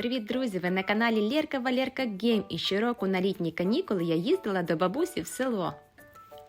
Привіт, друзі! Ви на каналі Лєрка Валерка Гейм. І щороку на літні канікули я їздила до бабусі в село.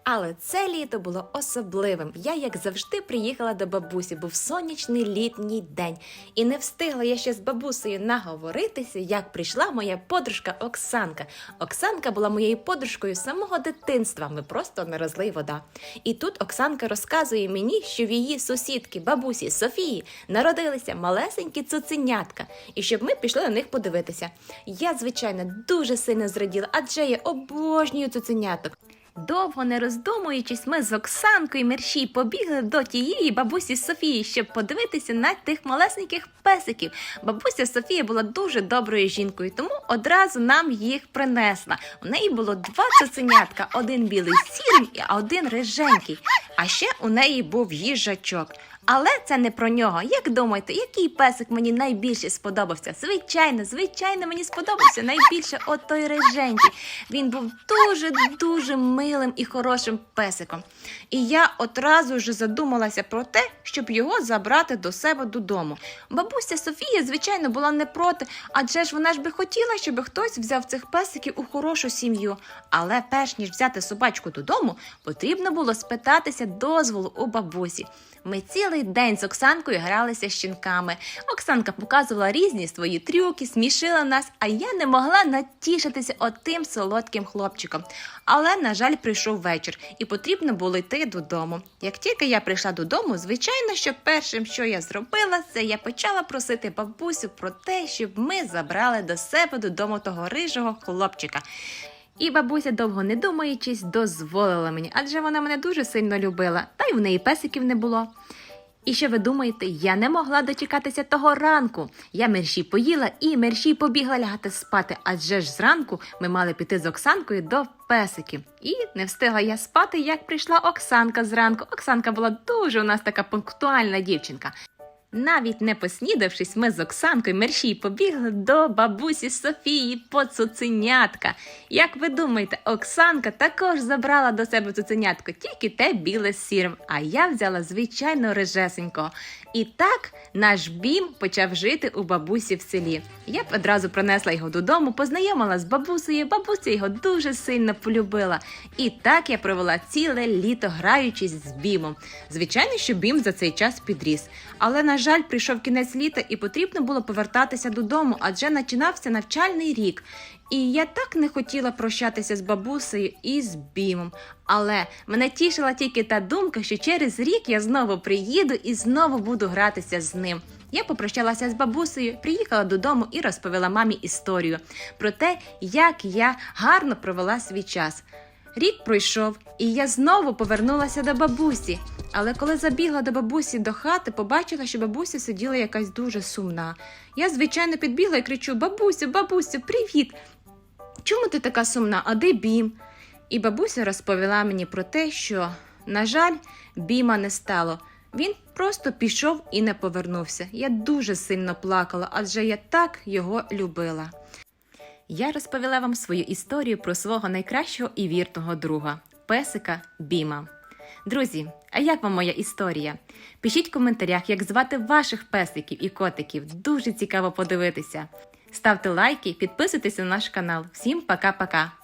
Але це літо було особливим. Я, як завжди, приїхала до бабусі, був сонячний літній день. І не встигла я ще з бабусею наговоритися, як прийшла моя подружка Оксанка. Оксанка була моєю подружкою з самого дитинства. Ми просто не розлий вода. І тут Оксанка розказує мені, що в її сусідки, бабусі Софії, народилися малесенькі цуценятка, і щоб ми пішли на них подивитися. Я, звичайно, дуже сильно зраділа, адже я обожнюю цуценяток. Довго не роздумуючись, ми з Оксанкою Мершій побігли до тієї бабусі Софії, щоб подивитися на тих малесеньких песиків. Бабуся Софія була дуже доброю жінкою, тому одразу нам їх принесла. У неї було два цуценятка: один білий сірий, а один риженький. А ще у неї був їжачок. Але це не про нього. Як думаєте, який песик мені найбільше сподобався? Звичайно, звичайно, мені сподобався найбільше от той риженький. Він був дуже дуже милим і хорошим песиком. І я одразу ж задумалася про те, щоб його забрати до себе додому. Бабуся Софія, звичайно, була не проти, адже ж вона ж би хотіла, щоб хтось взяв цих песиків у хорошу сім'ю. Але перш ніж взяти собачку додому, потрібно було спитатися дозволу у бабусі. Ми цілий день з Оксанкою гралися з щенками. Оксанка показувала різні свої трюки, смішила нас, а я не могла натішитися отим солодким хлопчиком. Але, на жаль, прийшов вечір, і потрібно було йти додому. Як тільки я прийшла додому, звичайно, що першим, що я зробила, це я почала просити бабусю про те, щоб ми забрали до себе додому того рижого хлопчика. І бабуся, довго не думаючись, дозволила мені, адже вона мене дуже сильно любила, та й в неї песиків не було. І що ви думаєте, я не могла дочекатися того ранку. Я мерші поїла і мерші побігла лягати спати, адже ж зранку ми мали піти з Оксанкою до песиків. І не встигла я спати, як прийшла Оксанка зранку. Оксанка була дуже у нас така пунктуальна дівчинка. Навіть не поснідавшись, ми з Оксанкою мерщій побігли до бабусі Софії по цуценятка. Як ви думаєте, Оксанка також забрала до себе цуценятко, тільки те біле з а я взяла звичайно режесенького. І так наш бім почав жити у бабусі в селі. Я б одразу принесла його додому, познайомила з бабусею. Бабуся його дуже сильно полюбила. І так я провела ціле літо, граючись з бімом. Звичайно, що бім за цей час підріс. Але, на жаль, прийшов кінець літа і потрібно було повертатися додому, адже починався навчальний рік. І я так не хотіла прощатися з бабусею і з бімом. Але мене тішила тільки та думка, що через рік я знову приїду і знову буду гратися з ним. Я попрощалася з бабусею, приїхала додому і розповіла мамі історію про те, як я гарно провела свій час. Рік пройшов, і я знову повернулася до бабусі. Але коли забігла до бабусі до хати, побачила, що бабуся сиділа якась дуже сумна. Я, звичайно, підбігла і кричу: Бабусю, бабусю, привіт! Чому ти така сумна? А де бім? І бабуся розповіла мені про те, що, на жаль, біма не стало. Він просто пішов і не повернувся. Я дуже сильно плакала, адже я так його любила. Я розповіла вам свою історію про свого найкращого і вірного друга песика Біма. Друзі, а як вам моя історія? Пишіть в коментарях, як звати ваших песиків і котиків. Дуже цікаво подивитися. Ставте лайки, підписуйтесь на наш канал. Всім пока-пока!